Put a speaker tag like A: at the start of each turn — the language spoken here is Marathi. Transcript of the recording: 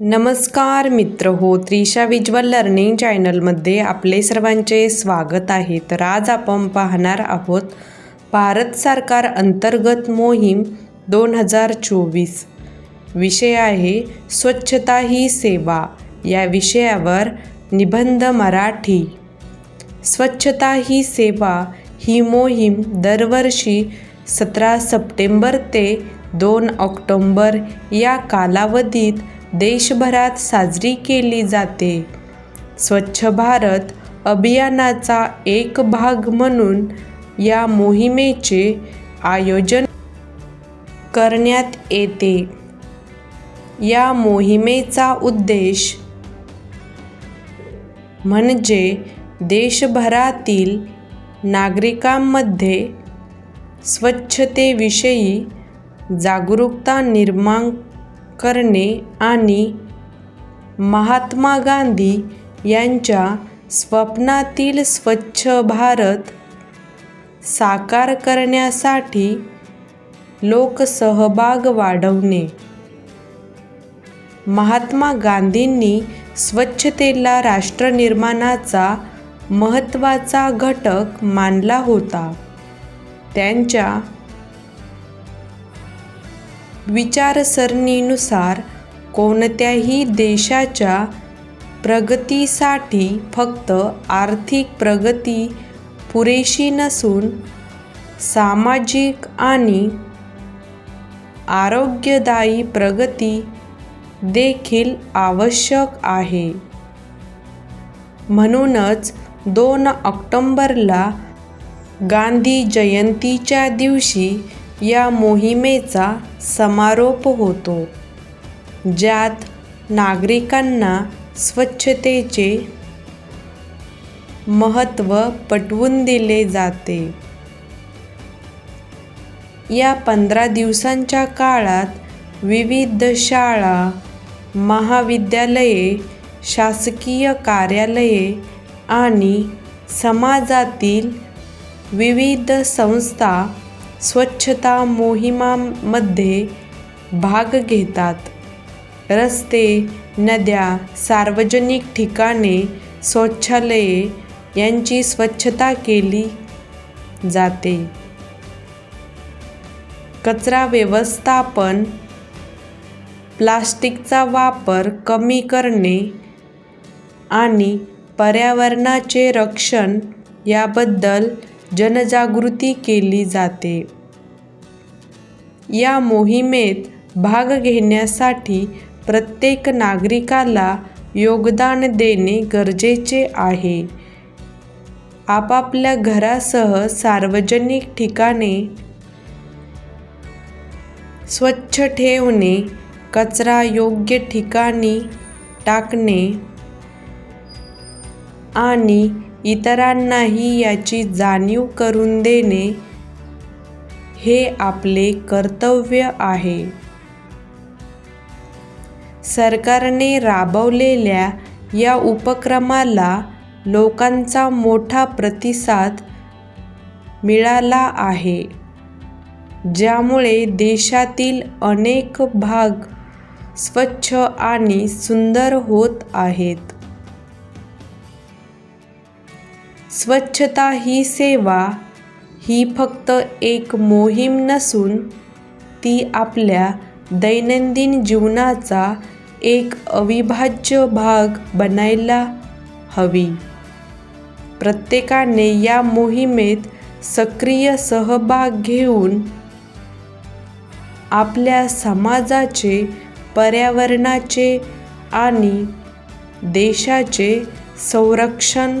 A: नमस्कार मित्र हो त्रिशा विज्वल लर्निंग चॅनलमध्ये आपले सर्वांचे स्वागत आहे. तर आज आपण पाहणार आहोत भारत सरकार अंतर्गत मोहीम दोन हजार चोवीस. विषय आहे स्वच्छता ही सेवा. या विषयावर निबंध मराठी. स्वच्छता ही सेवा ही मोहीम दरवर्षी सतरा सप्टेंबर ते दोन ऑक्टोंबर या कालावधीत देशभरात साजरी केली जाते. स्वच्छ भारत अभियानाचा एक भाग म्हणून या मोहिमेचे आयोजन करण्यात येते. या मोहिमेचा उद्देश म्हणजे देशभरातील नागरिकांमध्ये स्वच्छतेविषयी जागरूकता निर्माण करणे आणि महात्मा गांधी यांच्या स्वप्नातील स्वच्छ भारत साकार करण्यासाठी लोकसहभाग वाढवणे. महात्मा गांधींनी स्वच्छतेला राष्ट्रनिर्माणाचा महत्त्वाचा घटक मानला होता. त्यांच्या विचारसरणीनुसार कोणत्याही देशाच्या प्रगतीसाठी फक्त आर्थिक प्रगती पुरेशी नसून सामाजिक आणि आरोग्यदायी प्रगती देखील आवश्यक आहे. म्हणूनच दोन ऑक्टोंबरला गांधी जयंतीच्या दिवशी या मोहिमेचा समारोप होतो ज्यात नागरिकांना स्वच्छतेचे महत्त्व पटवून दिले जाते. या पंधरा दिवसांच्या काळात विविध शाळा महाविद्यालये शासकीय कार्यालये आणि समाजातील विविध संस्था स्वच्छता मोहिमांमध्ये भाग घेतात. रस्ते नद्या सार्वजनिक ठिकाणे शौचालये यांची स्वच्छता केली जाते. कचरा व्यवस्थापन प्लास्टिकचा वापर कमी करणे आणि पर्यावरणाचे रक्षण याबद्दल जनजागृती केली जाते. या मोहिमेत भाग घेण्यासाठी प्रत्येक नागरिकाला योगदान देणे गरजेचे आहे. आपापल्या घरासह सार्वजनिक ठिकाणे स्वच्छ ठेवणे कचरा योग्य ठिकाणी टाकणे आणि इतरांनाही याची जाणीव करून देणे हे आपले कर्तव्य आहे. सरकारने राबवलेल्या या उपक्रमाला लोकांचा मोठा प्रतिसाद मिळाला आहे ज्यामुळे देशातील अनेक भाग स्वच्छ आणि सुंदर होत आहेत. स्वच्छता ही सेवा ही फक्त एक मोहीम नसून ती आपल्या दैनंदिन जीवनाचा एक अविभाज्य भाग बनायला हवी. प्रत्येकाने या मोहिमेत सक्रिय सहभाग घेऊन आपल्या समाजाचे पर्यावरणाचे आणि देशाचे संरक्षण